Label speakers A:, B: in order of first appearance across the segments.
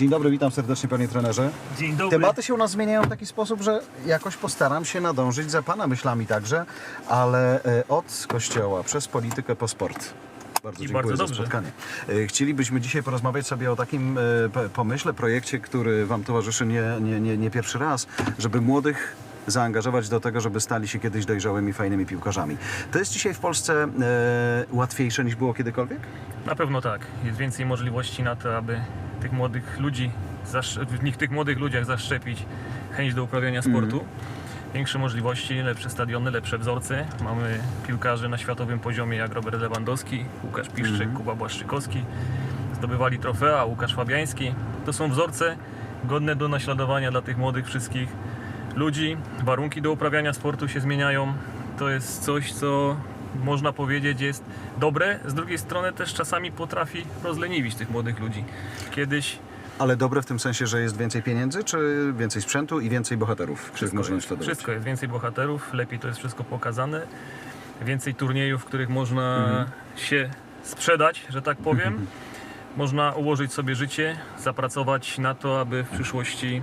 A: Dzień dobry, witam serdecznie panie trenerze.
B: Dzień dobry.
A: Tematy się u nas zmieniają w taki sposób, że jakoś postaram się nadążyć za pana myślami także, ale e, od kościoła, przez politykę po sport. Bardzo
B: I
A: dziękuję
B: bardzo
A: za
B: dobrze.
A: spotkanie. E, Chcielibyśmy dzisiaj porozmawiać sobie o takim e, pomyśle, projekcie, który Wam towarzyszy nie, nie, nie, nie pierwszy raz, żeby młodych zaangażować do tego, żeby stali się kiedyś dojrzałymi, fajnymi piłkarzami. To jest dzisiaj w Polsce e, łatwiejsze niż było kiedykolwiek?
B: Na pewno tak. Jest więcej możliwości na to, aby tych młodych ludzi, w nich tych młodych ludziach zaszczepić chęć do uprawiania sportu. Większe możliwości, lepsze stadiony, lepsze wzorce. Mamy piłkarzy na światowym poziomie jak Robert Lewandowski, Łukasz Piszczek, Kuba Błaszczykowski. Zdobywali trofea, Łukasz Fabiański. To są wzorce godne do naśladowania dla tych młodych wszystkich ludzi. Warunki do uprawiania sportu się zmieniają. To jest coś, co można powiedzieć jest dobre, z drugiej strony też czasami potrafi rozleniwić tych młodych ludzi. Kiedyś
A: Ale dobre w tym sensie, że jest więcej pieniędzy, czy więcej sprzętu i więcej bohaterów, których można naśladować?
B: wszystko jest, więcej bohaterów, lepiej to jest wszystko pokazane, więcej turniejów, w których można
A: Mhm.
B: się sprzedać, że tak powiem. Można ułożyć sobie życie, zapracować na to, aby w przyszłości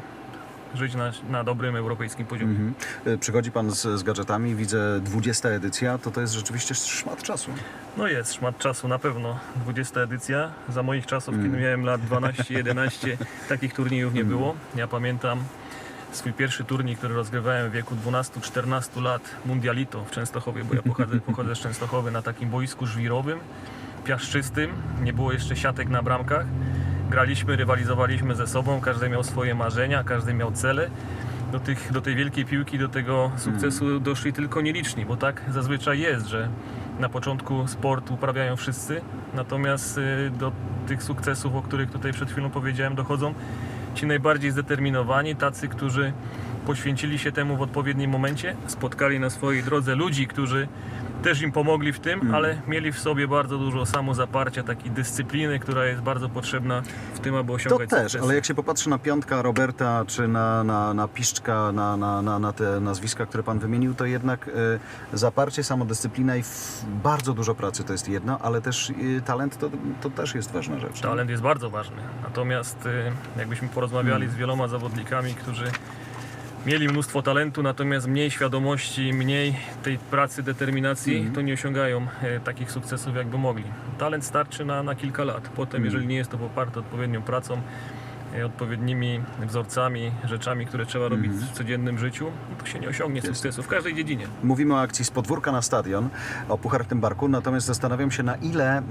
B: żyć na, na dobrym europejskim poziomie.
A: Mhm. Y, Przychodzi pan z, z gadżetami, widzę 20 edycja, to to jest rzeczywiście szmat czasu.
B: No jest szmat czasu na pewno. 20 edycja. Za moich czasów,
A: Mm.
B: kiedy miałem lat 12-11, takich turniejów nie było. Ja pamiętam swój pierwszy turniej, który rozgrywałem w wieku 12-14 lat, Mundialito w Częstochowie, bo ja pochodzę, pochodzę z Częstochowy na takim boisku żwirowym, piaszczystym. Nie było jeszcze siatek na bramkach. Graliśmy, rywalizowaliśmy ze sobą, każdy miał swoje marzenia, każdy miał cele. Do, tych, do tej wielkiej piłki, do tego sukcesu doszli tylko nieliczni, bo tak zazwyczaj jest, że na początku sport uprawiają wszyscy, natomiast y, do tych sukcesów, o których tutaj przed chwilą powiedziałem, dochodzą ci najbardziej zdeterminowani, tacy, którzy poświęcili się temu w odpowiednim momencie, spotkali na swojej drodze ludzi, którzy też im pomogli w tym, ale mieli w sobie bardzo dużo samozaparcia, takiej dyscypliny, która jest bardzo potrzebna w tym, aby
A: To
B: osiągać
A: też,
B: sukcesy.
A: ale jak się popatrzy na piątka Roberta, czy na, na, na Piszczka, na, na, na, na te nazwiska, które pan wymienił, to jednak y, zaparcie, samodyscyplina i bardzo dużo pracy to jest jedno, ale też y, talent to, to też jest ważna rzecz.
B: Talent jest bardzo ważny. Natomiast y, jakbyśmy porozmawiali z wieloma zawodnikami, którzy mieli mnóstwo talentu, natomiast mniej świadomości, mniej tej pracy, determinacji, to nie osiągają e, takich sukcesów, jakby mogli. Talent starczy na, na kilka lat. Potem, jeżeli nie jest to poparte odpowiednią pracą, odpowiednimi wzorcami, rzeczami, które trzeba robić w codziennym życiu, to się nie osiągnie sukcesu w każdej dziedzinie.
A: Mówimy o akcji z podwórka na stadion, o Puchar w tym barku, natomiast zastanawiam się na ile e,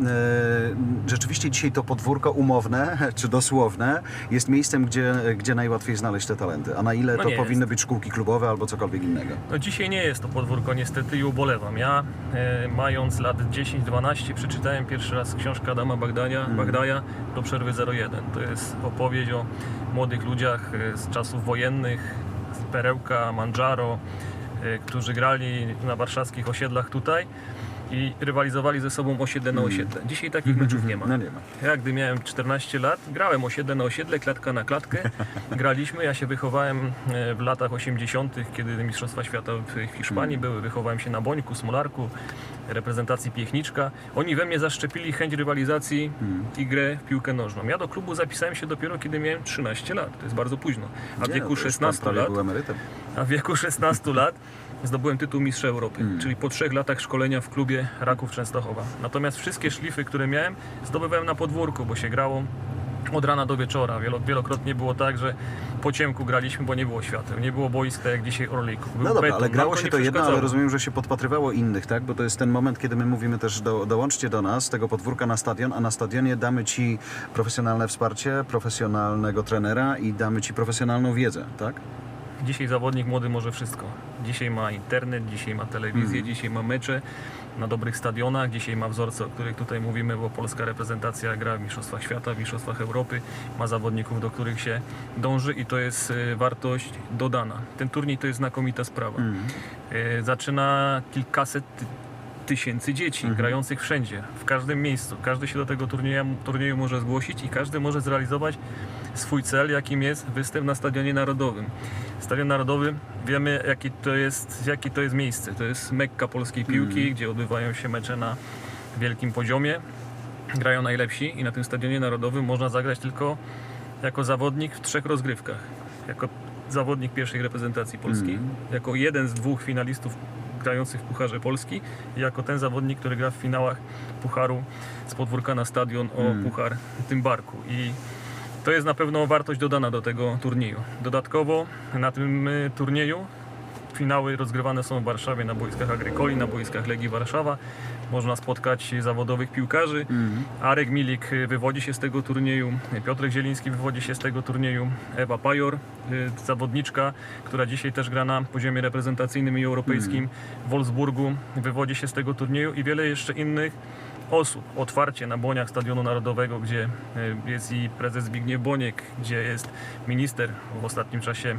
A: rzeczywiście dzisiaj to podwórko umowne, czy dosłowne, jest miejscem, gdzie, gdzie najłatwiej znaleźć te talenty, a na ile
B: No
A: to powinny
B: jest.
A: być szkółki klubowe albo cokolwiek innego.
B: No dzisiaj nie jest to podwórko niestety i ubolewam. Ja e, mając lat 10-12 przeczytałem pierwszy raz książkę Adama Bagdania, Bagdaja do przerwy 01. To jest opowieść o młodych ludziach e, z czasów wojennych, z Perełka, Mandżaro, e, którzy grali na warszawskich osiedlach tutaj i rywalizowali ze sobą osiedle na osiedle. Dzisiaj takich meczów nie ma.
A: No nie ma.
B: Ja gdy miałem 14 lat, grałem osiedle na osiedle, klatka na klatkę. Graliśmy, ja się wychowałem e, w latach 80., kiedy Mistrzostwa Świata w Hiszpanii były. Wychowałem się na Bońku, Smolarku, reprezentacji Piechniczka. Oni we mnie zaszczepili chęć rywalizacji i grę w piłkę nożną. Ja do klubu zapisałem się dopiero kiedy miałem 13 lat. To jest bardzo późno. A w wieku
A: no to już pan
B: 16
A: prawie
B: lat a w wieku 16 lat zdobyłem tytuł Mistrza Europy, czyli po trzech latach szkolenia w klubie Raków Częstochowa. Natomiast wszystkie szlify, które miałem, zdobywałem na podwórku, bo się grało od rana do wieczora. Wielo, wielokrotnie było tak, że po ciemku graliśmy, bo nie było świateł, nie było boisk tak jak dzisiaj Orliku. Był
A: No dobra,
B: beton,
A: ale grało się to jedno, ale rozumiem, że się podpatrywało innych, tak? Bo to jest ten moment, kiedy my mówimy też do, dołączcie do nas, tego podwórka na stadion, a na stadionie damy Ci profesjonalne wsparcie, profesjonalnego trenera i damy Ci profesjonalną wiedzę, tak?
B: Dzisiaj zawodnik młody może wszystko. Dzisiaj ma internet, dzisiaj ma telewizję, dzisiaj ma mecze na dobrych stadionach, dzisiaj ma wzorce, o których tutaj mówimy, bo polska reprezentacja gra w Mistrzostwach Świata, w Mistrzostwach Europy, ma zawodników, do których się dąży i to jest e, wartość dodana. Ten turniej to jest znakomita sprawa. E, Zaczyna kilkaset ty- tysięcy dzieci grających wszędzie, w każdym miejscu. Każdy się do tego turnieju, turnieju może zgłosić i każdy może zrealizować swój cel, jakim jest występ na Stadionie Narodowym. Stadion Narodowy, wiemy jaki to jest, jakie to jest miejsce. To jest mekka polskiej piłki, gdzie odbywają się mecze na wielkim poziomie. Grają najlepsi i na tym Stadionie Narodowym można zagrać tylko jako zawodnik w trzech rozgrywkach. Jako zawodnik pierwszej reprezentacji Polski,
A: Mhm.
B: jako jeden z dwóch finalistów grających w Pucharze Polski i jako ten zawodnik, który gra w finałach Pucharu z podwórka na stadion o
A: Mhm.
B: Puchar Tymbarku. I to jest na pewno wartość dodana do tego turnieju. Dodatkowo na tym y, turnieju finały rozgrywane są w Warszawie na boiskach Agrykoli, na boiskach Legii Warszawa. Można spotkać zawodowych piłkarzy.
A: Mhm.
B: Arek Milik wywodzi się z tego turnieju, Piotrek Zieliński wywodzi się z tego turnieju, Ewa Pajor, y, zawodniczka, która dzisiaj też gra na poziomie reprezentacyjnym i europejskim w Wolfsburgu, wywodzi się z tego turnieju i wiele jeszcze innych osób. Otwarcie na błoniach Stadionu Narodowego, gdzie y, jest i prezes Zbigniew Boniek, gdzie jest minister w ostatnim czasie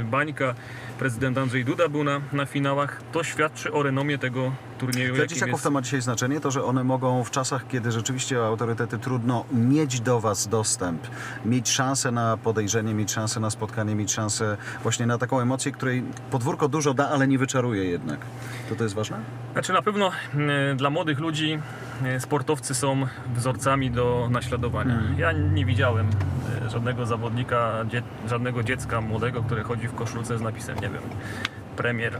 B: y, Bańka, prezydent Andrzej Duda był na, na finałach. To świadczy o renomie tego turnieju.
A: Dzieciaków
B: jest-
A: to ma dzisiaj znaczenie, to że one mogą w czasach, kiedy rzeczywiście autorytety trudno mieć do Was dostęp, mieć szansę na podejrzenie, mieć szansę na spotkanie, mieć szansę właśnie na taką emocję, której podwórko dużo da, ale nie wyczaruje jednak. To to jest ważne?
B: Znaczy na pewno e, dla młodych ludzi e, sportowcy są wzorcami do naśladowania. Ja nie widziałem e, żadnego zawodnika, dzie, żadnego dziecka młodego, które chodzi w koszulce z napisem, nie wiem, premier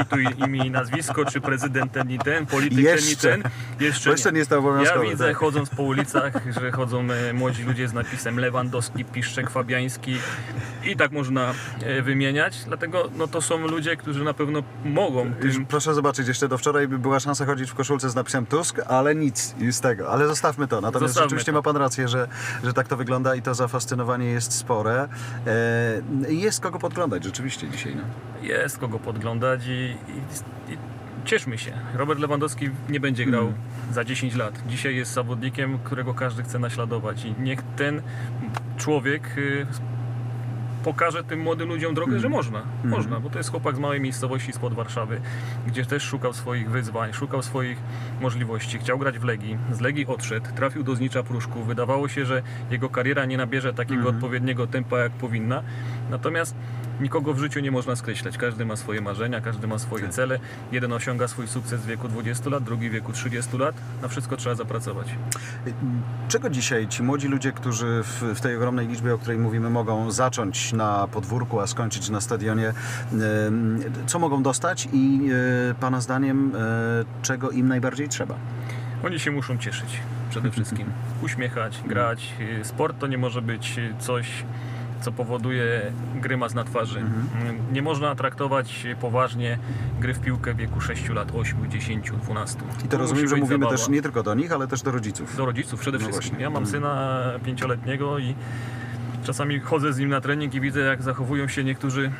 B: i tu imię i nazwisko, czy prezydent ten i ten, polityk ten i
A: Jeszcze.
B: ten. Jeszcze,
A: jeszcze nie jest to obowiązkowe.
B: Ja widzę
A: tak.
B: chodząc po ulicach, że chodzą e, młodzi ludzie z napisem Lewandowski, Piszczek, Fabiański i tak można e, wymieniać. Dlatego no, to są ludzie, którzy na pewno mogą tym
A: proszę zobaczyć, jeszcze do wczoraj by była szansa chodzić w koszulce z napisem Tusk, ale nic z tego. Ale zostawmy to. Natomiast
B: Zostawmy
A: rzeczywiście
B: to.
A: ma Pan rację, że, że tak to wygląda i to zafascynowanie jest spore. E, jest kogo podglądać rzeczywiście dzisiaj. No.
B: jest kogo podglądać i, i, i cieszmy się. Robert Lewandowski nie będzie grał
A: Mm.
B: za 10 lat. Dzisiaj jest zawodnikiem, którego każdy chce naśladować i niech ten człowiek y, pokaże tym młodym ludziom drogę,
A: Mm.
B: że można. Można, bo to jest chłopak z małej miejscowości spod Warszawy, gdzie też szukał swoich wyzwań, szukał swoich możliwości. Chciał grać w Legii, z Legii odszedł, trafił do Znicza Pruszków. Wydawało się, że jego kariera nie nabierze takiego
A: Mhm.
B: odpowiedniego tempa, jak powinna. Natomiast nikogo w życiu nie można skreślać. Każdy ma swoje marzenia, każdy ma swoje
A: Tak.
B: cele. Jeden osiąga swój sukces w wieku 20 lat, drugi w wieku 30 lat. Na wszystko trzeba zapracować.
A: Czego dzisiaj ci młodzi ludzie, którzy w, w tej ogromnej liczbie, o której mówimy, mogą zacząć na podwórku, a skończyć na stadionie, co mogą dostać i e, Pana zdaniem, e, czego im najbardziej trzeba?
B: Oni się muszą cieszyć przede wszystkim. Uśmiechać, grać. Y, Sport to nie może być coś, co powoduje grymas na twarzy.
A: Mhm.
B: Nie można traktować poważnie gry w piłkę w wieku 6 lat, 8, 10, 12.
A: I to rozumiem, że mówimy
B: zabawa.
A: też nie tylko do nich, ale też do rodziców.
B: Do rodziców przede
A: No
B: wszystkim.
A: właśnie.
B: Ja mam
A: Mm.
B: syna pięcioletniego i czasami chodzę z nim na trening i widzę, jak zachowują się niektórzy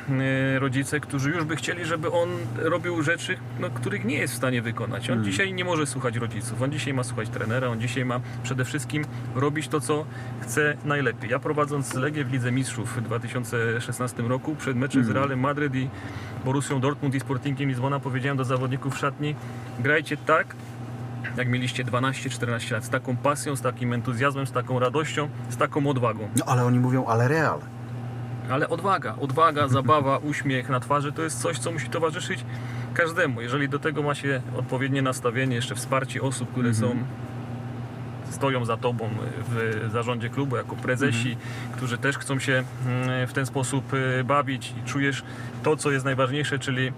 B: e, rodzice, którzy już by chcieli, żeby on robił rzeczy, no, których nie jest w stanie wykonać. On
A: Mm.
B: dzisiaj nie może słuchać rodziców, on dzisiaj ma słuchać trenera, on dzisiaj ma przede wszystkim robić to, co chce najlepiej. Ja prowadząc Legię w Lidze Mistrzów w 2016 roku, przed meczem z
A: Mm.
B: Realem Madryt i Borussią Dortmund i Sportingiem Lizbona powiedziałem do zawodników w szatni, grajcie tak, jak mieliście 12-14 lat, z taką pasją, z takim entuzjazmem, z taką radością, z taką odwagą.
A: No ale oni mówią, ale real.
B: Ale odwaga, odwaga, zabawa, uśmiech na twarzy to jest coś, co musi towarzyszyć każdemu. Jeżeli do tego ma się odpowiednie nastawienie, jeszcze wsparcie osób, które
A: Mhm.
B: są stoją za tobą w zarządzie klubu jako prezesi,
A: Mhm.
B: którzy też chcą się mm, w ten sposób y, bawić i czujesz to, co jest najważniejsze, czyli,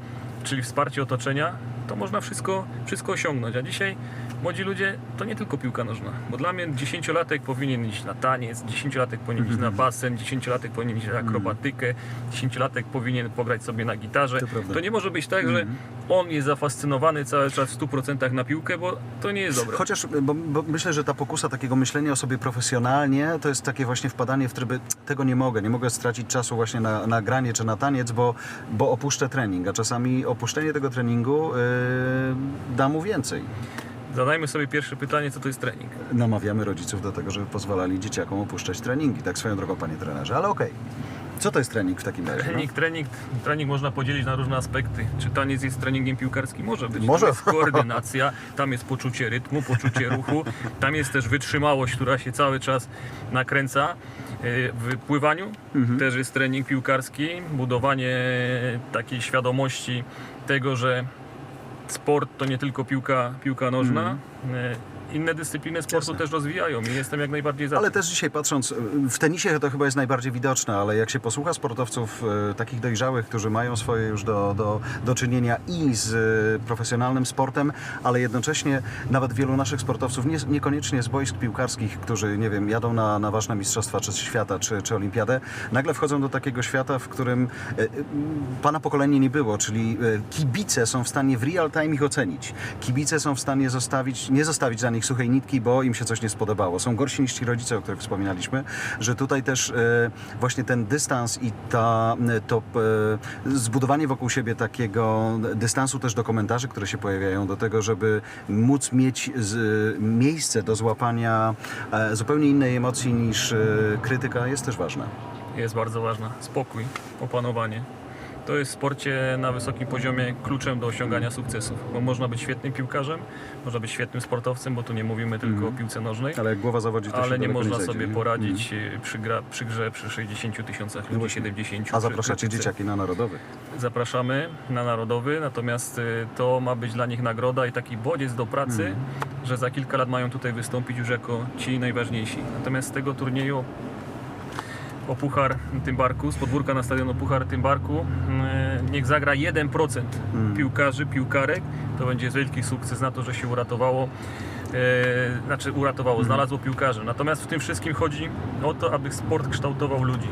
B: czyli wsparcie otoczenia, to można wszystko, wszystko osiągnąć. A dzisiaj młodzi ludzie to nie tylko piłka nożna, bo dla mnie dziesięciolatek powinien iść na taniec, dziesięciolatek powinien iść na
A: Mhm.
B: basen, dziesięciolatek powinien iść na akrobatykę, dziesięciolatek powinien pograć sobie na gitarze.
A: To.
B: To nie może być tak, że
A: Mhm.
B: on jest zafascynowany cały czas w 100% na piłkę, bo to nie jest dobre.
A: Chociaż, bo, bo myślę, że ta pokusa takiego myślenia o sobie profesjonalnie, to jest takie właśnie wpadanie w tryby, tego nie mogę, nie mogę stracić czasu właśnie na, na granie czy na taniec, bo, bo opuszczę trening, a czasami opuszczenie tego treningu yy, da mu więcej.
B: Zadajmy sobie pierwsze pytanie, co to jest trening.
A: Namawiamy rodziców do tego, żeby pozwalali dzieciakom opuszczać treningi, tak swoją drogą, panie trenerze, ale okej. Co to jest trening w takim razie? no?
B: Trening, trening, trening można podzielić na różne aspekty. Czy taniec jest treningiem piłkarskim? Może być.
A: Może.
B: Tam jest koordynacja, tam jest poczucie rytmu, poczucie ruchu, tam jest też wytrzymałość, która się cały czas nakręca. Yy, W pływaniu
A: Mhm.
B: też jest trening piłkarski, budowanie takiej świadomości tego, że sport to nie tylko piłka, piłka nożna.
A: Mhm.
B: Inne dyscypliny sportu
A: Jasne.
B: też rozwijają i jestem jak najbardziej za
A: Ale też dzisiaj patrząc, w tenisie to chyba jest najbardziej widoczne, ale jak się posłucha sportowców y, takich dojrzałych, którzy mają swoje już do, do, do czynienia i z y, profesjonalnym sportem, ale jednocześnie nawet wielu naszych sportowców, nie, niekoniecznie z boisk piłkarskich, którzy, nie wiem, jadą na, na ważne mistrzostwa, czy świata, czy, czy olimpiadę, nagle wchodzą do takiego świata, w którym y, pana pokolenie nie było, czyli kibice są w stanie w real time ich ocenić. Kibice są w stanie zostawić, nie zostawić dla nich suchej nitki, bo im się coś nie spodobało. Są gorsi niż ci rodzice, o których wspominaliśmy, że tutaj też e, właśnie ten dystans i ta, e, to e, zbudowanie wokół siebie takiego dystansu też do komentarzy, które się pojawiają, do tego, żeby móc mieć z, miejsce do złapania zupełnie innej emocji niż krytyka jest też ważne.
B: jest bardzo ważna. Spokój, opanowanie. To jest w sporcie na wysokim poziomie kluczem do osiągania sukcesów, bo można być świetnym piłkarzem, można być świetnym sportowcem, bo tu nie mówimy tylko o piłce nożnej,
A: Ale jak głowa zawodzi, to
B: ale nie można
A: zajdzie,
B: sobie
A: nie?
B: poradzić y, przy, gra, przy grze przy 60 tysiącach ludzi, 70.
A: A
B: przy
A: zapraszacie dzieciaki na narodowy.
B: Zapraszamy na Narodowy, natomiast y, to ma być dla nich nagroda i taki bodziec do pracy,
A: Mhm.
B: że za kilka lat mają tutaj wystąpić już jako ci najważniejsi. Natomiast z tego turnieju o Puchar Tymbarku, z podwórka na stadion o Puchar Tymbarku, y, niech zagra 1%
A: Mhm.
B: piłkarzy, piłkarek. To będzie wielki sukces na to, że się uratowało. e, znaczy uratowało,
A: Mhm.
B: znalazło piłkarzy. Natomiast w tym wszystkim chodzi o to, aby sport kształtował ludzi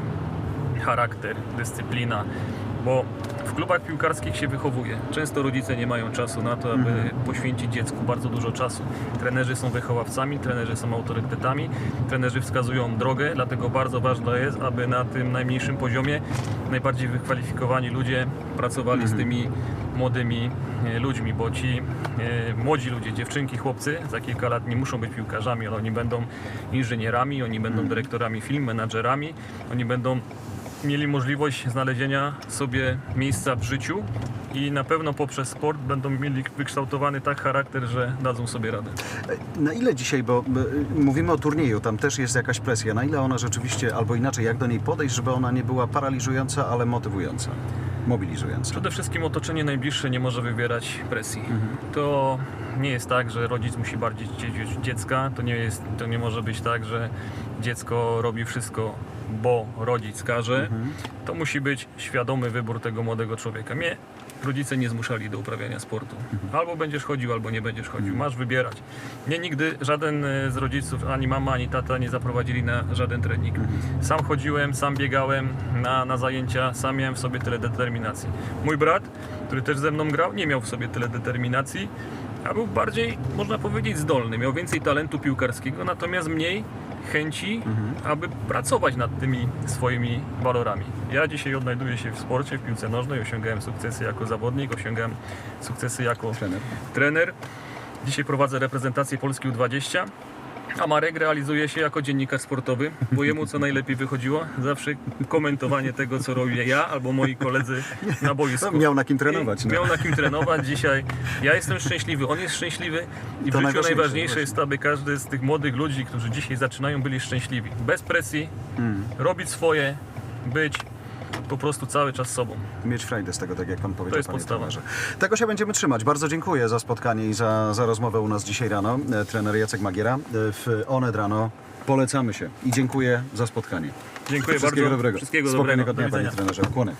B: charakter, dyscyplina, bo w klubach piłkarskich się wychowuje. Często rodzice nie mają czasu na to, aby poświęcić dziecku bardzo dużo czasu. Trenerzy są wychowawcami, trenerzy są autorytetami, trenerzy wskazują drogę, dlatego bardzo ważne jest, aby na tym najmniejszym poziomie najbardziej wykwalifikowani ludzie pracowali z tymi młodymi e, ludźmi, bo ci e, młodzi ludzie, dziewczynki, chłopcy za kilka lat nie muszą być piłkarzami, ale oni będą inżynierami, oni będą dyrektorami firm, menadżerami, oni będą mieli możliwość znalezienia sobie miejsca w życiu i na pewno poprzez sport będą mieli wykształtowany tak charakter, że dadzą sobie radę.
A: Na ile dzisiaj, bo y, mówimy o turnieju, tam też jest jakaś presja, na ile ona rzeczywiście, albo inaczej, jak do niej podejść, żeby ona nie była paraliżująca, ale motywująca, mobilizująca?
B: Przede wszystkim otoczenie najbliższe nie może wywierać presji. To nie jest tak, że rodzic musi bardziej chcieć dziecka, to nie, jest, to nie może być tak, że dziecko robi wszystko, bo rodzic każe. To musi być świadomy wybór tego młodego człowieka. Mnie rodzice nie zmuszali do uprawiania sportu. Albo będziesz chodził, albo nie będziesz chodził. Masz wybierać. Mnie nigdy żaden e, z rodziców, ani mama, ani tata nie zaprowadzili na żaden trening. Sam chodziłem, sam biegałem na, na zajęcia, sam miałem w sobie tyle determinacji. Mój brat, który też ze mną grał, nie miał w sobie tyle determinacji, a był bardziej, można powiedzieć, zdolny. Miał więcej talentu piłkarskiego, natomiast mniej chęci, aby pracować nad tymi swoimi walorami. Ja dzisiaj odnajduję się w sporcie, w piłce nożnej, osiągałem sukcesy jako zawodnik, osiągałem sukcesy jako
A: Trener.
B: trener. Dzisiaj prowadzę reprezentację Polski U20. A Marek realizuje się jako dziennikarz sportowy, bo jemu co najlepiej wychodziło, zawsze komentowanie tego, co robię ja albo moi koledzy na boisku.
A: No, miał na kim trenować, no.
B: Miał na kim trenować dzisiaj. Ja jestem szczęśliwy, on jest szczęśliwy i w
A: To
B: życiu
A: najważniejsze,
B: jest, aby każdy z tych młodych ludzi, którzy dzisiaj zaczynają, byli szczęśliwi. Bez presji,
A: Mm.
B: robić swoje, być po prostu cały czas sobą.
A: Mieć frajdę z tego, tak jak pan powiedział,
B: To jest podstawa.
A: trenerze. Tego się będziemy trzymać. Bardzo dziękuję za spotkanie i za, za rozmowę u nas dzisiaj rano. E, Trener Jacek Magiera e, w Onet rano. Polecamy się i dziękuję za spotkanie.
B: Dziękuję
A: Wszystkiego
B: bardzo.
A: dobrego.
B: Wszystkiego
A: Spokojnego
B: dobrego. Do
A: dnia, panie trenerze. Kłony.